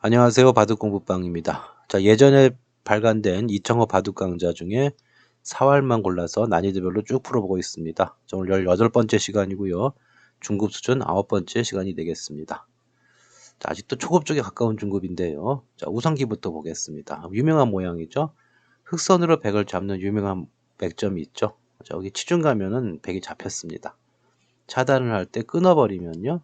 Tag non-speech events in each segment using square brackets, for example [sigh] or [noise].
안녕하세요. 바둑공부방입니다. 자, 예전에 발간된 이청호 바둑 강좌 중에 사활만 골라서 난이도별로 쭉 풀어보고 있습니다. 자, 오늘 18번째 시간이고요. 중급 수준 9번째 시간이 되겠습니다. 자, 아직도 초급 쪽에 가까운 중급인데요. 자, 우상기부터 보겠습니다. 유명한 모양이죠. 흑선으로 백을 잡는 유명한 백점이 있죠. 자, 여기 치중 가면은 백이 잡혔습니다. 차단을 할 때 끊어버리면요.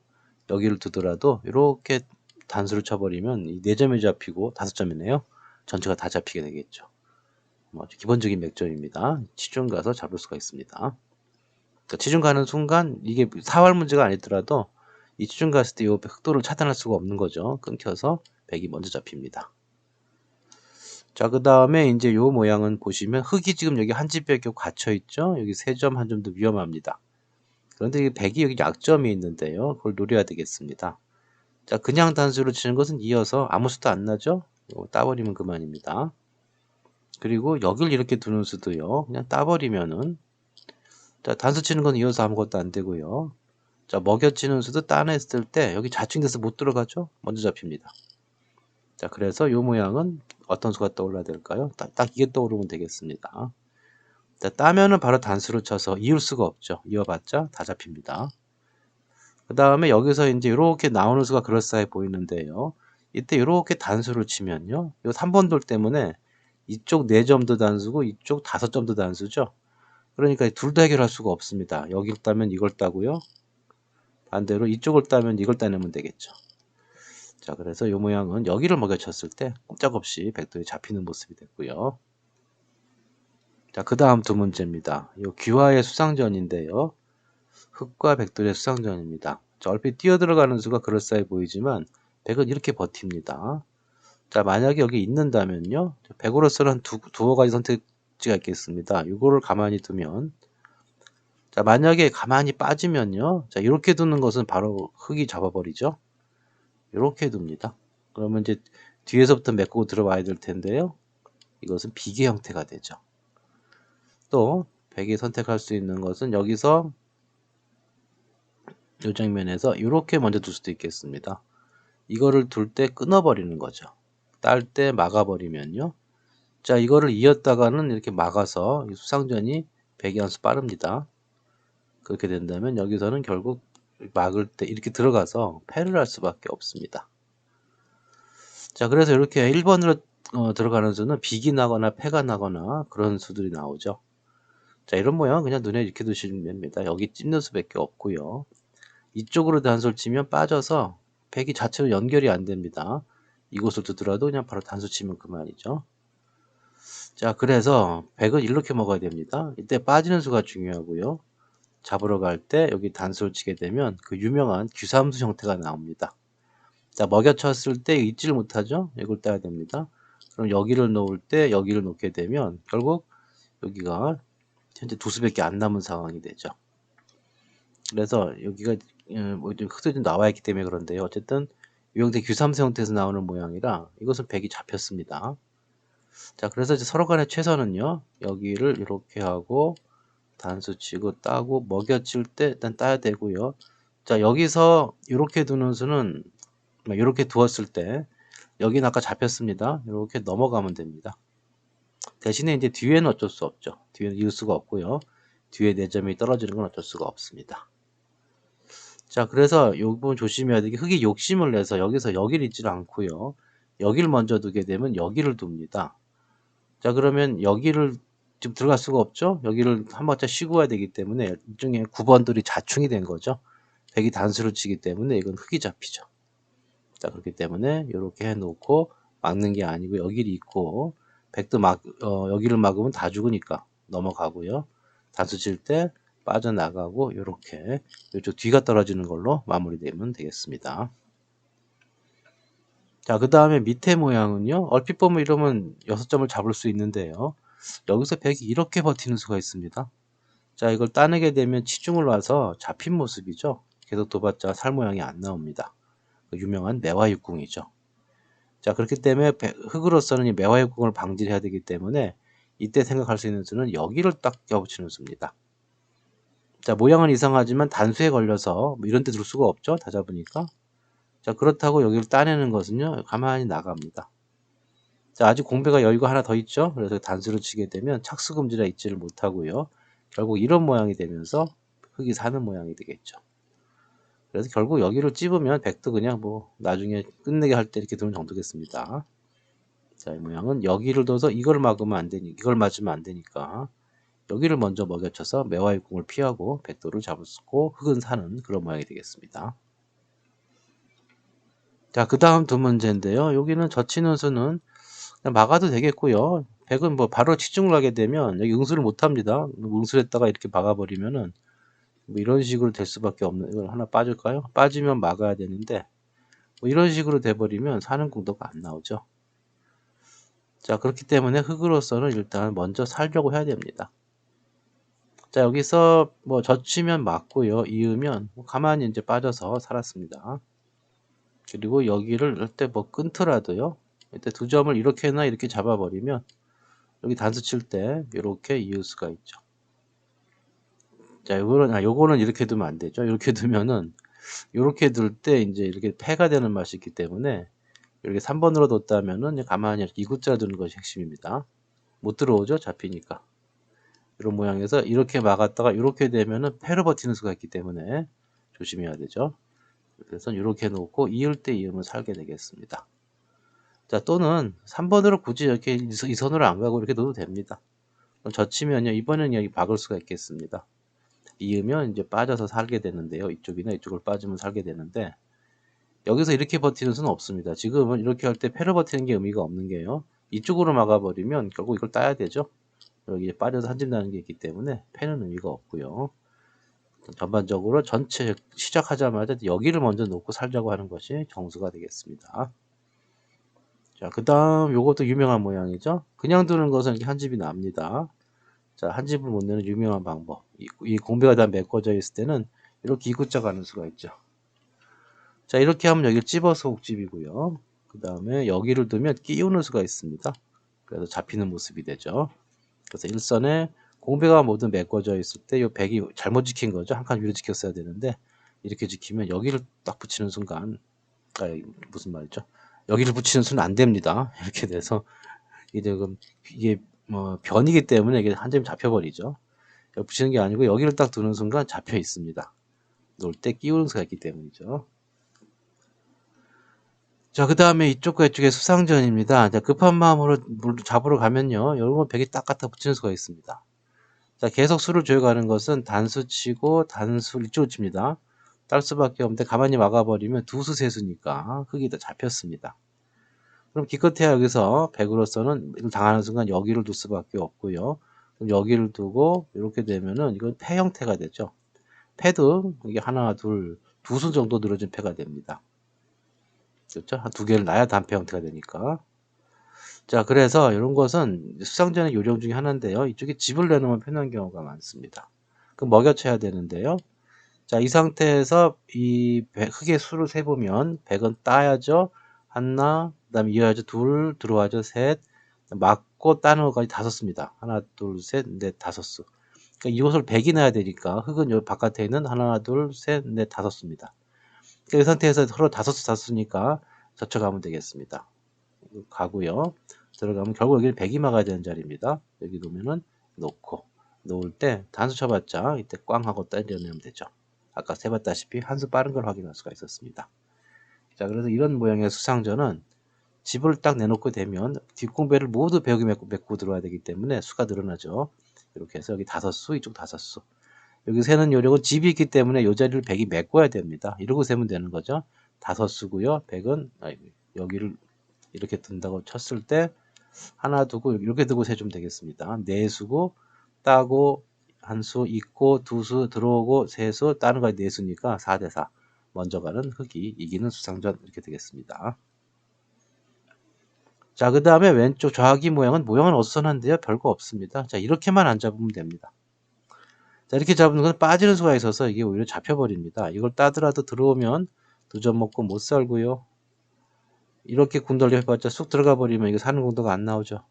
여기를 두더라도 이렇게 단수를 쳐버리면 이 4점이 잡히고 5점이네요. 전체가 다 잡히게 되겠죠. 뭐 기본적인 맥점입니다. 치중 가서 잡을 수가 있습니다. 그러니까 치중 가는 순간 이게 사활 문제가 아니더라도 이 치중 갔을 때이 흑도를 차단할 수가 없는 거죠. 끊겨서 백이 먼저 잡힙니다. 자, 그 다음에 이제 요 모양은 보시면 흙이 지금 여기 한 집밖에 갇혀 있죠. 여기 세 점 한 점도 위험합니다. 그런데 이 백이 여기 약점이 있는데요. 그걸 노려야 되겠습니다. 자, 그냥 단수로 치는 것은 이어서 아무 수도 안 나죠? 따버리면 그만입니다. 그리고 여길 이렇게 두는 수도요. 그냥 따버리면은 자, 단수 치는 건 이어서 아무것도 안 되고요. 자, 먹여치는 수도 따냈을 때 여기 좌측돼서 못 들어가죠? 먼저 잡힙니다. 자, 그래서 이 모양은 어떤 수가 떠올라야 될까요? 딱, 딱 이게 떠오르면 되겠습니다. 자, 따면은 바로 단수로 쳐서 이을 수가 없죠. 이어봤자 다 잡힙니다. 그 다음에 여기서 이제 이렇게 나오는 수가 그럴싸해 보이는데요. 이때 이렇게 단수를 치면요. 이 3번 돌 때문에 이쪽 4점도 단수고 이쪽 5점도 단수죠. 그러니까 둘 다 해결할 수가 없습니다. 여기를 따면 이걸 따고요. 반대로 이쪽을 따면 이걸 따내면 되겠죠. 자, 그래서 이 모양은 여기를 먹여쳤을 때 꼼짝없이 백돌이 잡히는 모습이 됐고요. 자, 그 다음 두 문제입니다. 이 귀화의 수상전인데요. 흑과 백돌의 수상전입니다. 자, 얼핏 뛰어들어가는 수가 그럴싸해 보이지만 백은 이렇게 버팁니다. 자, 만약에 여기 있는다면요. 백으로서는 두, 두어 가지 선택지가 있겠습니다. 이거를 가만히 두면 자, 만약에 가만히 빠지면요. 자, 이렇게 두는 것은 바로 흙이 잡아버리죠. 이렇게 둡니다. 그러면 이제 뒤에서부터 메꾸고 들어와야 될 텐데요. 이것은 비계 형태가 되죠. 또 백이 선택할 수 있는 것은 여기서 이 장면에서 이렇게 먼저 둘 수도 있겠습니다. 이거를 둘 때 끊어버리는 거죠. 딸 때 막아버리면요. 자, 이거를 이었다가는 이렇게 막아서 수상전이 배기한수 빠릅니다. 그렇게 된다면 여기서는 결국 막을 때 이렇게 들어가서 패를 할 수밖에 없습니다. 자, 그래서 이렇게 1번으로 어, 들어가는 수는 비기 나거나 패가 나거나 그런 수들이 나오죠. 자, 이런 모양 그냥 눈에 이렇게 두시면 됩니다. 여기 찝는 수밖에 없고요. 이쪽으로 단수를 치면 빠져서 백이 자체로 연결이 안 됩니다. 이곳을 두더라도 그냥 바로 단수 치면 그만이죠. 자, 그래서 백은 이렇게 먹어야 됩니다. 이때 빠지는 수가 중요하고요. 잡으러 갈 때 여기 단수를 치게 되면 그 유명한 규삼수 형태가 나옵니다. 자, 먹여쳤을 때 잊지를 못하죠? 이걸 따야 됩니다. 그럼 여기를 놓을 때 여기를 놓게 되면 결국 여기가 현재 두 수밖에 안 남은 상황이 되죠. 그래서 여기가 예, 흑도 좀 나와 있기 때문에 그런데요. 어쨌든 유형태 규삼수 형태에서 나오는 모양이라 이것은 백이 잡혔습니다. 자, 그래서 이제 서로 간의 최선은요. 여기를 이렇게 하고 단수 치고 따고 먹여칠 때 일단 따야 되고요. 자, 여기서 이렇게 두는 수는 이렇게 두었을 때 여기는 아까 잡혔습니다. 이렇게 넘어가면 됩니다. 대신에 이제 뒤에는 어쩔 수 없죠. 뒤에는 이을 수가 없고요. 뒤에 4점이 떨어지는 건 어쩔 수가 없습니다. 자, 그래서 이 부분 조심해야 되게 흙이 욕심을 내서 여기서 여기를 있지를 않고요. 여기를 먼저 두게 되면 여기를 둡니다. 자, 그러면 여기를 지금 들어갈 수가 없죠? 여기를 한 박자 쉬고 와야 되기 때문에 일종의 9번들이 자충이 된 거죠. 백이 단수를 치기 때문에 이건 흙이 잡히죠. 자, 그렇기 때문에 이렇게 해놓고 막는 게 아니고 여기를 있고 백도 막, 어, 여기를 막으면 다 죽으니까 넘어가고요. 단수 칠 때 빠져나가고 이렇게 이쪽 뒤가 떨어지는 걸로 마무리되면 되겠습니다. 자, 그 다음에 밑에 모양은요. 얼핏 보면 이러면 6점을 잡을 수 있는데요. 여기서 100이 이렇게 버티는 수가 있습니다. 자, 이걸 따내게 되면 치중을 와서 잡힌 모습이죠. 계속 도봤자 살 모양이 안 나옵니다. 그 유명한 매화육궁이죠. 자, 그렇기 때문에 흙으로서는 이 매화육궁을 방지해야 되기 때문에 이때 생각할 수 있는 수는 여기를 딱 껴붙이는 수입니다. 자, 모양은 이상하지만 단수에 걸려서 뭐 이런 데 둘 수가 없죠. 다 잡으니까. 자, 그렇다고 여기를 따내는 것은요, 가만히 나갑니다. 자, 아직 공배가 여유가 하나 더 있죠? 그래서 단수를 치게 되면 착수금지라 있지를 못하고요. 결국 이런 모양이 되면서 흙이 사는 모양이 되겠죠. 그래서 결국 여기를 찝으면 백도 그냥 뭐 나중에 끝내게 할 때 이렇게 두는 정도겠습니다. 자, 이 모양은 여기를 둬서 이걸 막으면 안 되니, 이걸 맞으면 안 되니까 여기를 먼저 먹여쳐서 매화의 궁을 피하고 백도를 잡고 흙은 사는 그런 모양이 되겠습니다. 자, 그 다음 두 문제인데요. 여기는 젖히는 수는 막아도 되겠고요. 백은 뭐 바로 치중을 하게 되면 여기 응수를 못 합니다. 응수했다가 이렇게 막아버리면은 뭐 이런 식으로 될 수밖에 없는 이걸 하나 빠질까요? 빠지면 막아야 되는데 뭐 이런 식으로 돼버리면 사는 공도가 안 나오죠. 자 그렇기 때문에 흙으로서는 일단 먼저 살려고 해야 됩니다. 자 여기서 뭐 젖히면 맞고요. 이으면 뭐 가만히 이제 빠져서 살았습니다. 그리고 여기를 이때 뭐 끊더라도요. 이때 두 점을 이렇게나 이렇게 잡아버리면 여기 단수 칠 때 이렇게 이을 수가 있죠. 자, 요거는, 아, 요거는 이렇게 두면 안 되죠. 이렇게 두면은, 이렇게 둘 때 이제 이렇게 패가 되는 맛이 있기 때문에, 이렇게 3번으로 뒀다면은 가만히 이렇게 2구자 두는 것이 핵심입니다. 못 들어오죠? 잡히니까. 이런 모양에서 이렇게 막았다가 이렇게 되면은 패로 버티는 수가 있기 때문에 조심해야 되죠. 그래서 이렇게 놓고 이을 때 이으면 살게 되겠습니다. 자, 또는 3번으로 굳이 이렇게 이 선으로 안 가고 이렇게 넣어도 됩니다. 젖히면요, 이번에는 여기 박을 수가 있겠습니다. 이으면 이제 빠져서 살게 되는데요. 이쪽이나 이쪽을 빠지면 살게 되는데, 여기서 이렇게 버티는 수는 없습니다. 지금은 이렇게 할 때 패를 버티는 게 의미가 없는 게요. 이쪽으로 막아버리면 결국 이걸 따야 되죠. 여기 빠져서 한 집 나는 게 있기 때문에 패는 의미가 없고요. 전반적으로 전체 시작하자마자 여기를 먼저 놓고 살자고 하는 것이 정수가 되겠습니다. 자, 그 다음 요것도 유명한 모양이죠. 그냥 두는 것은 이렇게 한 집이 납니다. 자, 한 집을 못 내는 유명한 방법. 이, 이 공배가 다 메꿔져 있을 때는 이렇게 이구자 가는 수가 있죠. 자, 이렇게 하면 여기를 찝어서 옥집이고요. 그 다음에 여기를 두면 끼우는 수가 있습니다. 그래서 잡히는 모습이 되죠. 그래서 일선에 공배가 모두 메꿔져 있을 때이 백이 잘못 지킨 거죠. 한 칸 위로 지켰어야 되는데 이렇게 지키면 여기를 딱 붙이는 순간 아, 무슨 말이죠? 여기를 붙이는 수는 안 됩니다. [laughs] 이렇게 돼서 이제 그 이게 뭐 변이기 때문에 이게 한 점이 잡혀버리죠. 붙이는 게 아니고 여기를 딱 두는 순간 잡혀 있습니다. 놓을 때 끼우는 수가 있기 때문이죠. 자, 그 다음에 이쪽과 이쪽에 수상전입니다. 자, 급한 마음으로 물 잡으러 가면요. 여러분 벽이 딱 갖다 붙이는 수가 있습니다. 자, 계속 수를 조여가는 것은 단수 치고 단수 이쪽으로 칩니다. 딸 수밖에 없는데 가만히 막아버리면 두수 세수니까 흙이 더 잡혔습니다. 그럼 기껏해야 여기서 100으로서는 당하는 순간 여기를 둘 수밖에 없고요. 그럼 여기를 두고 이렇게 되면은 이건 패 형태가 되죠. 패도 이게 하나, 둘, 두 수 정도 늘어진 패가 됩니다. 그렇죠? 한 두 개를 놔야 단패 형태가 되니까. 자, 그래서 이런 것은 수상전의 요령 중에 하나인데요. 이쪽에 집을 내놓으면 편한 경우가 많습니다. 그럼 먹여쳐야 되는데요. 자, 이 상태에서 이 흙의 수를 세보면 100은 따야죠. 하나, 그 다음에 이어야죠. 둘, 들어와죠. 셋, 맞고 따는 것까지 다섯 씁니다. 하나, 둘, 셋, 넷, 다섯 수. 그러니까 이것을 100이 나야 되니까 흙은 여기 바깥에 있는 하나, 둘, 셋, 넷, 다섯 수입니다. 그러니까 이 상태에서 서로 다섯 수, 다섯 수니까 젖혀가면 되겠습니다. 가고요. 들어가면 결국 여기는 100이 막아야 되는 자리입니다. 여기 놓으면은 놓고 놓을 때 단수 쳐봤자 이때 꽝 하고 때려내면 되죠. 아까 세봤다시피 한 수 빠른 걸 확인할 수가 있었습니다. 자, 그래서 이런 모양의 수상전은 집을 딱 내놓고 되면 뒷공배를 모두 배우기 메고, 메고 들어와야 되기 때문에 수가 늘어나죠. 이렇게 해서 여기 다섯 수, 이쪽 다섯 수. 여기 세는 요령은 집이 있기 때문에 이 자리를 백이 메꿔야 됩니다. 이러고 세면 되는 거죠. 다섯 수고요. 백은 여기를 이렇게 둔다고 쳤을 때 하나 두고 이렇게 두고 세주면 되겠습니다. 네 수고 따고 한 수 있고 두 수 들어오고 세 수 따는 거에 네 수니까 4 대 4 먼저 가는 흑이 이기는 수상전 이렇게 되겠습니다. 자, 그 다음에 왼쪽 좌기 모양은 모양은 어수선한데요. 별거 없습니다. 자, 이렇게만 안 잡으면 됩니다. 자, 이렇게 잡는 건 빠지는 수가 있어서 이게 오히려 잡혀버립니다. 이걸 따더라도 들어오면 두점 먹고 못 살고요. 이렇게 군돌려 해봤자 쑥 들어가 버리면 이거 사는 공도가 안 나오죠.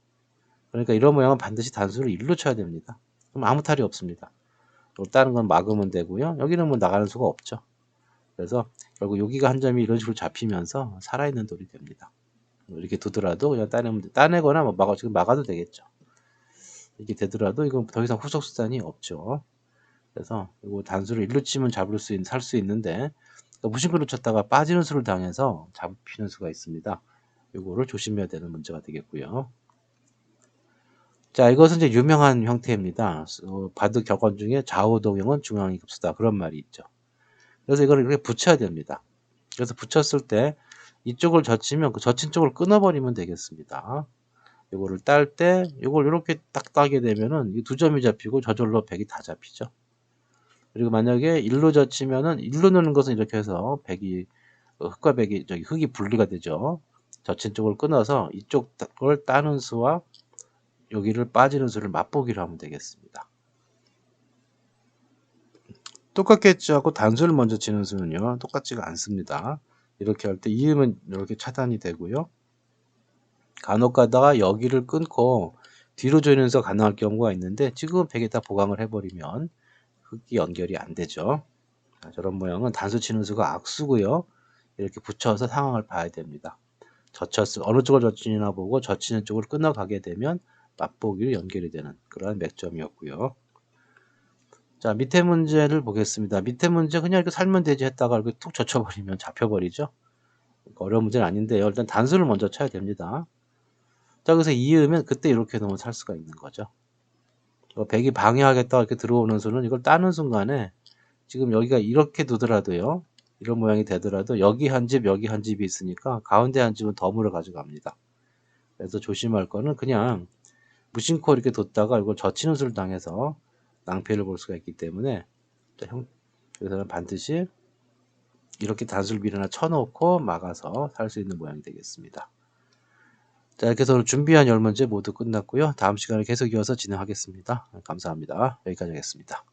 그러니까 이런 모양은 반드시 단수를 일로 쳐야 됩니다. 그럼 아무 탈이 없습니다. 다른 건 막으면 되고요. 여기는 뭐 나가는 수가 없죠. 그래서 결국 여기가 한 점이 이런 식으로 잡히면서 살아있는 돌이 됩니다. 이렇게 두더라도 그냥 따내면 돼. 따내거나 뭐 막아 지금 막아도 되겠죠. 이게 되더라도 이건 더 이상 후속 수단이 없죠. 그래서 이거 단수를 일로 치면 잡을 수 있는 살 수 있는데 무심코로 쳤다가 빠지는 수를 당해서 잡히는 수가 있습니다. 이거를 조심해야 되는 문제가 되겠고요. 자, 이것은 이제 유명한 형태입니다. 어, 바둑 격언 중에 좌우 동형은 중앙이 급수다 그런 말이 있죠. 그래서 이걸 이렇게 붙여야 됩니다. 그래서 붙였을 때 이쪽을 젖히면 그 젖힌 쪽을 끊어버리면 되겠습니다. 이거를 딸 때 이걸 이렇게 딱 따게 되면은 이 두 점이 잡히고 저절로 백이 다 잡히죠. 그리고 만약에 일로 젖히면은 일로 넣는 것은 이렇게 해서 백이 어, 흙과 백이 저기 흙이 분리가 되죠. 젖힌 쪽을 끊어서 이쪽 걸 따는 수와 여기를 빠지는 수를 맛보기로 하면 되겠습니다. 똑같겠죠 하고 단수를 먼저 치는 수는요 똑같지가 않습니다. 이렇게 할 때 이음은 이렇게 차단이 되고요. 간혹 가다가 여기를 끊고 뒤로 조이면서 가능할 경우가 있는데 지금 백에다 보강을 해버리면 흙이 연결이 안 되죠. 자, 저런 모양은 단수 치는 수가 악수고요. 이렇게 붙여서 상황을 봐야 됩니다. 젖혔을 어느 쪽을 젖히나 보고 젖히는 쪽을 끊어가게 되면 맛보기로 연결이 되는 그러한 맥점이었고요. 자 밑에 문제를 보겠습니다. 밑에 문제 그냥 이렇게 살면 되지 했다가 이렇게 툭 젖혀버리면 잡혀버리죠. 어려운 문제는 아닌데요. 일단 단수를 먼저 쳐야 됩니다. 자 그래서 이으면 그때 이렇게 놓으면 살 수가 있는 거죠. 어, 백이 방해하겠다 이렇게 들어오는 수는 이걸 따는 순간에 지금 여기가 이렇게 두더라도요. 이런 모양이 되더라도 여기 한 집 여기 한 집이 있으니까 가운데 한 집은 덤으로 가져갑니다. 그래서 조심할 거는 그냥 무심코 이렇게 뒀다가 이걸 젖히는 수를 당해서 낭패를 볼 수가 있기 때문에 형, 여기서는 반드시 이렇게 단술 비를 하나 쳐놓고 막아서 살 수 있는 모양이 되겠습니다. 자 이렇게 해서 준비한 열 문제 모두 끝났고요. 다음 시간에 계속 이어서 진행하겠습니다. 감사합니다. 여기까지 하겠습니다.